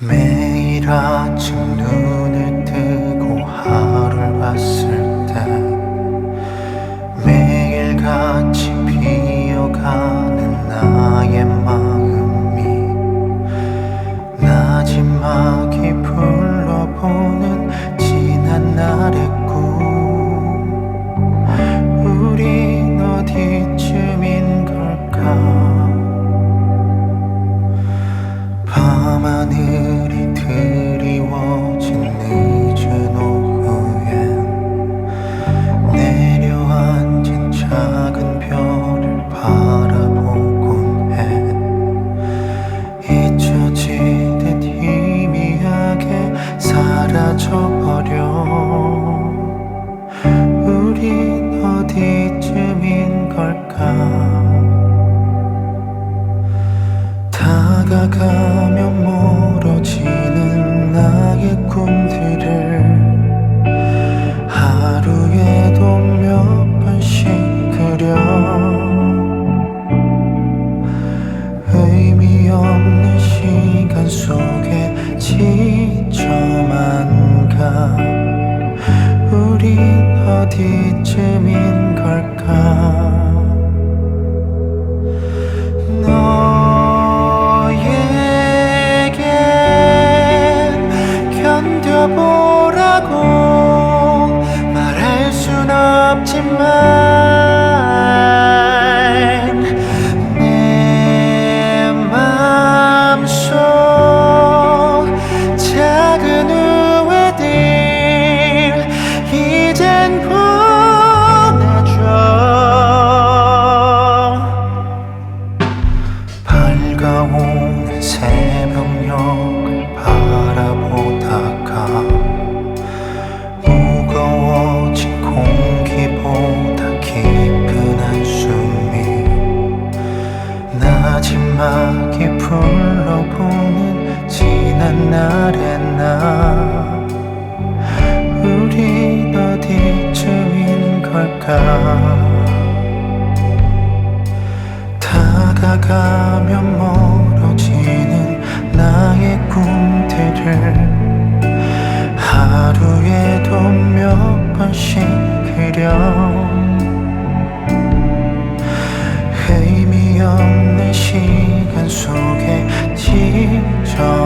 매일 아침 눈을 뜨고 하루를 봤을 때 매일 같이 비어가는 나의 마음이 나지막이 불러보는 다가가면 멀어지는 나의 꿈들을 하루에도 몇 번씩 그려. 의미 없는 시간 속에 지쳐만 가. 우린 어디쯤인 걸 견뎌보라고 말할 순 없지만 내 맘속 작은 후회들 이젠 보내줘. 밝아오 다가가 다가가면 멀어지는 나의 꿈들을 하루에도 몇 번씩 그려 의미 없는 시간 속에 지저만가.